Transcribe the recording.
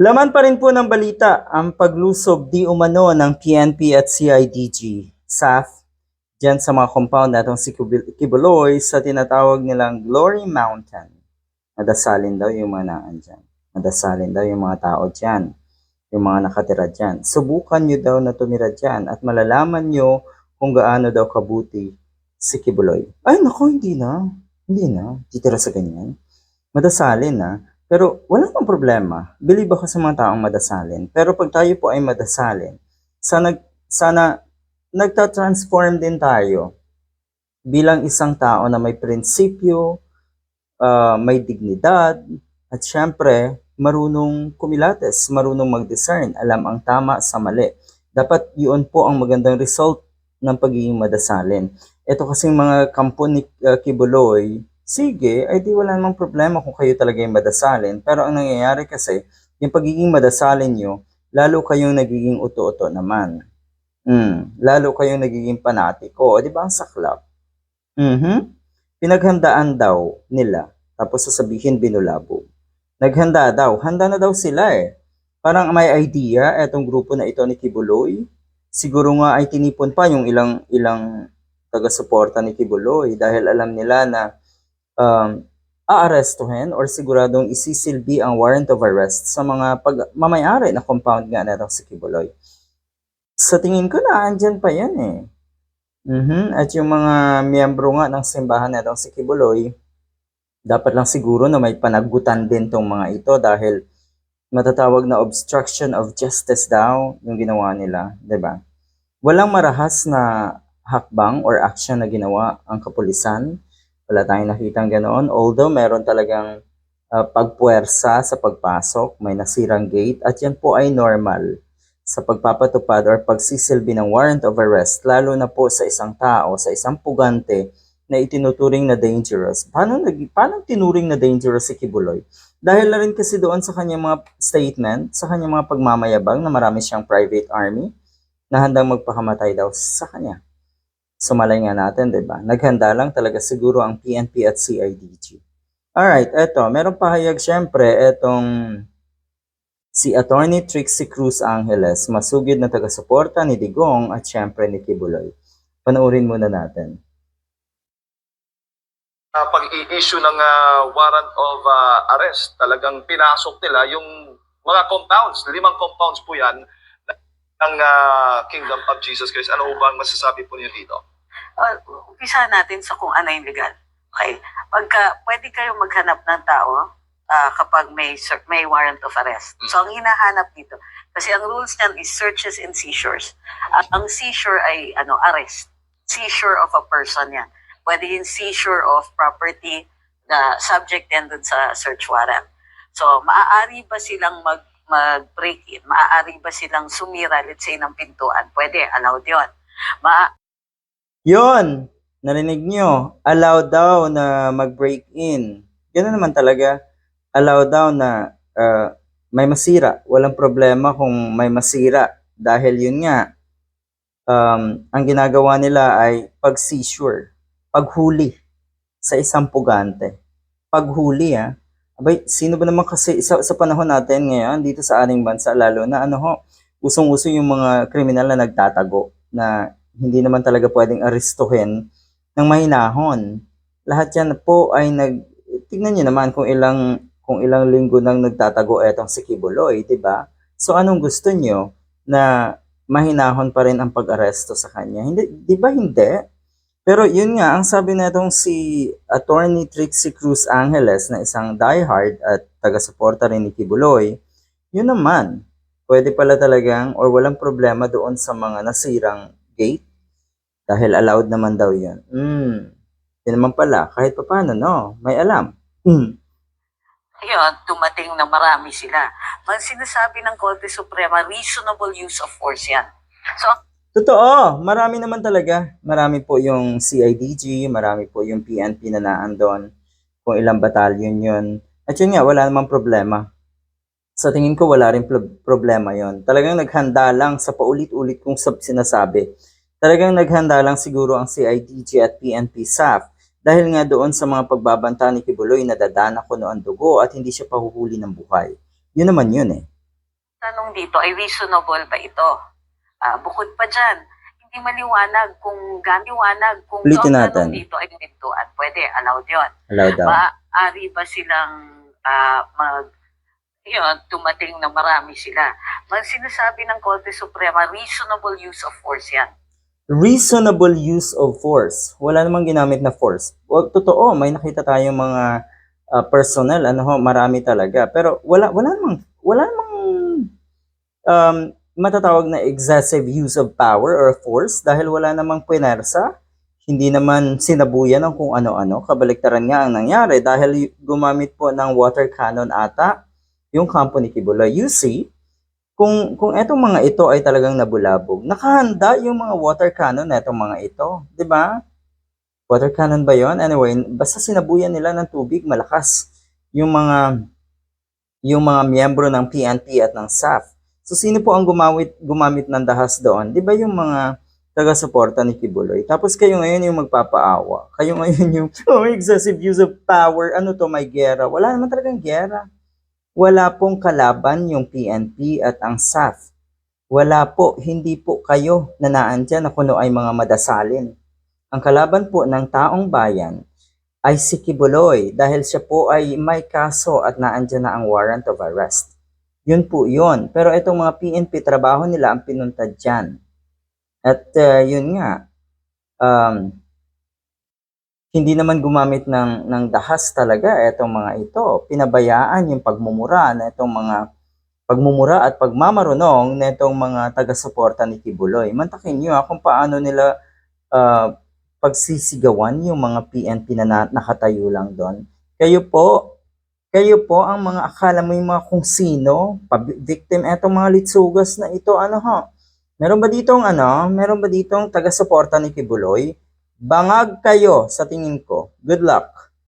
Laman pa rin po ng balita ang paglusob di umano ng PNP at CIDG, SAF, dyan sa mga compound natong si Kibuloy sa tinatawag nilang Glory Mountain. Madasalin daw yung mga naan dyan. Madasalin daw yung mga tao dyan. Yung mga nakatira dyan. Subukan nyo daw na tumira dyan at malalaman nyo kung gaano daw kabuti si Kibuloy. Ay, naku, hindi na. Hindi na. Titira sa ganyan. Madasalin na. Pero wala pang problema. Believe ako sa mga taong madasalin. Pero pag tayo po ay madasalin, sana, sana nagta-transform din tayo bilang isang tao na may prinsipyo, ah, may dignidad, at syempre, marunong kumilates, marunong mag-discern, alam ang tama sa mali. Dapat yun po ang magandang result ng pagiging madasalin. Ito kasing mga kampo ni uh, Kibuloy, sige, ay di wala namang problema kung kayo talaga yung madasalin. Pero ang nangyayari kasi, yung pagiging madasalin nyo, lalo kayong nagiging uto-uto naman. Mm, lalo kayong nagiging panatiko. Di ba ang saklap? Mhm. Pinaghandaan daw nila. Tapos sasabihin binulabo. Naghanda daw. Handa na daw sila eh. Parang may idea etong grupo na ito ni Kibuloy. Siguro nga ay tinipon pa yung ilang ilang taga-suporta ni Kibuloy dahil alam nila na um, aarestuhin or siguradong isisilbi ang warrant of arrest sa mga pag mamayari na compound nga na si Kibuloy. Sa tingin ko na andyan pa yan eh. Mhm. At yung mga miyembro nga ng simbahan na si Kibuloy, dapat lang siguro na may panagutan din tong mga ito dahil matatawag na obstruction of justice daw yung ginawa nila, 'di ba? Walang marahas na hakbang or action na ginawa ang kapulisan. Wala tayong nakitang ganoon. Although meron talagang uh, pagpuwersa sa pagpasok, may nasirang gate at yan po ay normal sa pagpapatupad or pagsisilbi ng warrant of arrest, lalo na po sa isang tao, sa isang pugante na itinuturing na dangerous. Paano, nag, paano tinuring na dangerous si Kibuloy? Dahil na rin kasi doon sa kanyang mga statement, sa kanyang mga pagmamayabang na marami siyang private army na handang magpakamatay daw sa kanya. Sumalay nga natin, di ba? Naghanda lang talaga siguro ang PNP at CIDG. Alright, eto, merong pahayag syempre, etong si Attorney Trixie Cruz Angeles, masugid na taga-suporta ni Digong at syempre ni Kibuloy. Panoorin muna natin. uh, pag-i-issue ng ah, warrant of ah, arrest. Talagang pinasok nila yung mga compounds, limang compounds po yan ng ah, Kingdom of Jesus Christ. Ano ba ang masasabi po niyo dito? Uh, umpisa natin sa kung ano yung legal. Okay? Pagka, pwede kayong maghanap ng tao ah, kapag may, may warrant of arrest. So, ang hinahanap dito, kasi ang rules niyan is searches and seizures. Ah, ang seizure ay ano arrest. Seizure of a person yan. Pwede yung seizure of property na subject yan dun sa search warrant. So, maaari ba silang mag mag-break in? Maaari ba silang sumira, let's say, ng pintuan? Pwede, allowed yun. Ma Yon, narinig nyo, allow daw na mag-break in. Ganun naman talaga. Allow daw na uh, may masira. Walang problema kung may masira. Dahil yun nga, um, ang ginagawa nila ay pag-seizure, paghuli sa isang pugante. Paghuli ah. Abay, sino ba naman kasi sa, sa panahon natin ngayon dito sa ating bansa lalo na ano ho, usong-uso yung mga kriminal na nagtatago na hindi naman talaga pwedeng arestuhin ng mahinahon. Lahat yan po ay nag tignan niyo naman kung ilang kung ilang linggo nang nagtatago etong si Kibuloy, 'di ba? So anong gusto niyo na mahinahon pa rin ang pag-aresto sa kanya? Hindi 'di ba hindi? Pero yun nga, ang sabi na itong si Attorney Trixie Cruz Angeles na isang diehard at taga-suporta rin ni Kibuloy, yun naman, pwede pala talagang or walang problema doon sa mga nasirang gate dahil allowed naman daw yun. Hmm, yun naman pala, kahit pa paano, no, may alam. Hmm. Ngayon, dumating na marami sila. Ang sinasabi ng Korte Suprema, reasonable use of force yan. So, Totoo, marami naman talaga. Marami po yung CIDG, marami po yung PNP na naandon, kung ilang batalyon yun. At yun nga, wala namang problema. Sa tingin ko, wala rin pro- problema yon. Talagang naghanda lang sa paulit-ulit kong sab- sinasabi. Talagang naghanda lang siguro ang CIDG at PNP SAF dahil nga doon sa mga pagbabanta ni Kibuloy na dadana ko noon dugo at hindi siya pahuhuli ng buhay. Yun naman yun eh. tanong dito ay reasonable ba ito? Ah, bukod pa dyan, hindi maliwanag kung ganiwanag kung Ulitin natin. dito ay pintuan. Pwede, allowed yun. Allow daw. Maaari ba silang ah, mag yun, tumating na marami sila. Mag sinasabi ng Korte Suprema, reasonable use of force yan. Reasonable use of force. Wala namang ginamit na force. Wag totoo, may nakita tayong mga uh, personnel, ano ho, marami talaga. Pero wala wala namang wala namang um, matatawag na excessive use of power or force dahil wala namang puwersa. Hindi naman sinabuyan ng kung ano-ano. Kabaliktaran nga ang nangyari dahil gumamit po ng water cannon ata yung kampo ni Kibuloy. You see, kung kung etong mga ito ay talagang nabulabog, nakahanda yung mga water cannon na itong mga ito, 'di ba? Water cannon ba 'yon? Anyway, basta sinabuyan nila ng tubig, malakas yung mga yung mga miyembro ng PNP at ng SAF. So sino po ang gumamit gumamit ng dahas doon? 'Di ba yung mga taga-suporta ni Kibuloy? Tapos kayo ngayon yung magpapaawa. Kayo ngayon yung oh, excessive use of power. Ano to, may gera. Wala naman talagang gera. Wala pong kalaban yung PNP at ang SAF. Wala po, hindi po kayo na naandyan na kuno ay mga madasalin. Ang kalaban po ng taong bayan ay si Kibuloy dahil siya po ay may kaso at naandyan na ang warrant of arrest. Yun po yun. Pero itong mga PNP, trabaho nila ang pinuntad dyan. At uh, yun nga, um, hindi naman gumamit ng, ng dahas talaga itong mga ito. Pinabayaan yung pagmumura na itong mga pagmumura at pagmamarunong na itong mga taga-suporta ni Kibuloy. Mantakin nyo ah, kung paano nila ah, pagsisigawan yung mga PNP na, na nakatayo lang doon. Kayo po, kayo po ang mga akala mo yung mga kung sino, victim etong mga litsugas na ito, ano ho? Meron ba ditong ano, meron ba ditong taga-suporta ni Kibuloy? Bangag kayo sa tingin ko. Good luck.